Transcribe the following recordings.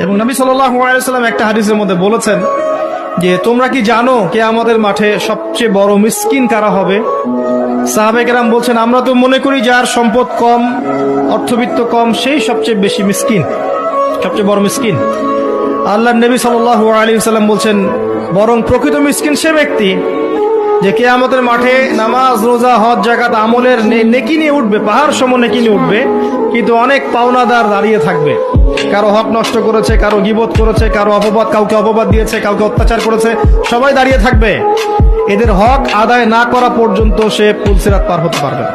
এবং নবী সাল্লাম একটা হাদিসের মধ্যে বলেছেন যে, তোমরা কি জানো কে আমাদের মাঠে সবচেয়ে বড় মিসকিন কারা হবে? সাহাবেকেরাম বলছেন, আমরা তো মনে করি যার সম্পদ কম, অর্থবিত্ত কম, সেই সবচেয়ে বেশি মিসকিন, সবচেয়ে বড় মিসকিন। আল্লাহ নবী সাল্লাল্লাহু আলী সাল্লাম বলছেন, বরং প্রকৃত মিসকিন সে ব্যক্তি যে কে আমাদের মাঠে নামাজ, রোজা, হজ জাকাত আমলের নেকি নিয়ে উঠবে, পাহাড় সম নেকি নিয়ে উঠবে, কিন্তু অনেক পাওনাদার দাঁড়িয়ে থাকবে। কারও হক নষ্ট করেছে, কারও গিবত করেছে, কারও অপবাদ, কাউকে অপবাদ দিয়েছে, কাউকে অত্যাচার করেছে, সবাই দাঁড়িয়ে থাকবে। এদের হক আদায় না করা পর্যন্ত সে পুলসিরাত পার হতে পারবে না।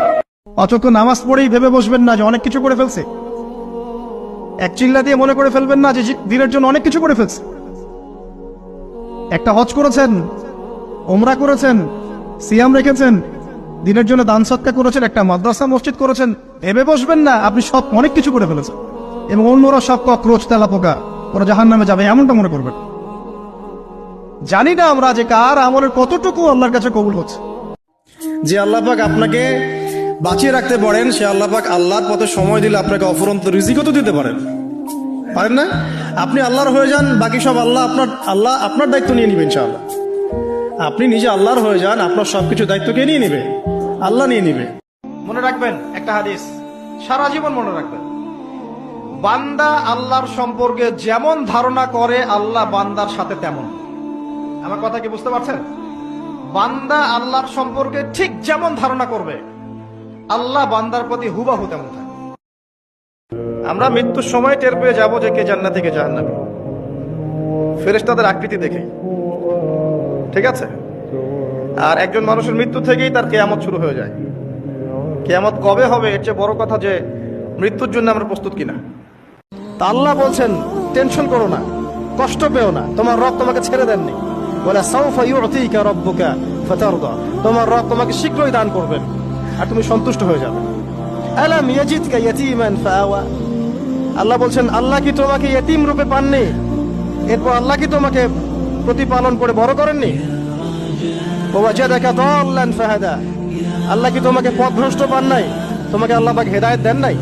নামাজ পড়েই ভেবে বসবেন না যে অনেক কিছু করে ফেলছে। এক চিল্লা দিয়ে মনে করে ফেলবেন না যে দিনের জন্য অনেক কিছু করে ফেলছে। একটা হজ করেছেন, ওমরা করেছেন, সিয়াম রেখেছেন, দিনের জন্য দান সৎকা করেছেন, একটা মাদ্রাসা, মসজিদ করেছেন, ভেবে বসবেন না, আপনি সব অনেক কিছু করে ফেলেছেন। এবং অন্যরা সব কক্রোচ তেলা পোকা ওরা জাহান নামে যাবে, এমনটা মনে করবেন জানি না আমরা যে কার আমলের কতটুকু আল্লাহর কাছে কবুল হচ্ছে। যে আল্লাহ পাক আপনাকে বাঁচিয়ে রাখতে পারেন, সে আল্লাহ পাক আল্লাহর পথে সময় দিলে আপনাকে অফুরন্ত রিজিকও তো দিতে পারেন। পারেন না? আপনি আল্লাহর হয়ে যান, বাকি সব আল্লাহ আপনার আল্লাহ আপনার দায়িত্ব নিয়ে নিবেন ইনশাআল্লাহ। আপনি নিজে আল্লাহর হয়ে যান, আপনার সবকিছু দায়িত্ব কে নিয়ে নেবে? আল্লাহ নিয়ে নিবে। মনে রাখবেন একটা হাদিস, সারা জীবন মনে রাখবেন। বান্দা আল্লাহর সম্পর্কে যেমন ধারণা করে, আল্লাহ বান্দার সাথে তেমন। আমার কথা কি বুঝতে পারছেন? বান্দা আল্লাহর সম্পর্কে ঠিক যেমন ধারণা করবে, আল্লাহ বান্দার প্রতি হুবাহু তেমন থাকে। আমরা মৃত্যুর সময় টের পেয়ে যাব যে কে জান্না থেকে জাহান্নামী। ফেরেশতাদের আকৃতি দেখে ঠিক আছে? আর একজন মানুষের মৃত্যু থেকেই তার কেয়ামত শুরু হয়ে যায়। কেয়ামত কবে হবে, এর চেয়ে বড় কথা যে মৃত্যুর জন্য আমরা প্রস্তুত কিনা। তা আল্লাহ বলছেন, টেনশন করো না, কষ্ট পেও না, তোমার রব তোমাকে ছেড়ে দেননি। বলে তোমার রব তোমাকে শীঘ্রই দান করবেন, আর তুমি সন্তুষ্ট হয়ে যাবে। আল্লাহ বলছেন, আল্লাহ কি তোমাকে ইয়তিম রূপে পাননি? এরপর আল্লাহ কি তোমাকে প্রতিপালন করে বড় করেননি? আল্লাহ কি তোমাকে পথভ্রষ্ট পান নাই? তোমাকে আল্লাহ হেদায়েত দেন নাই?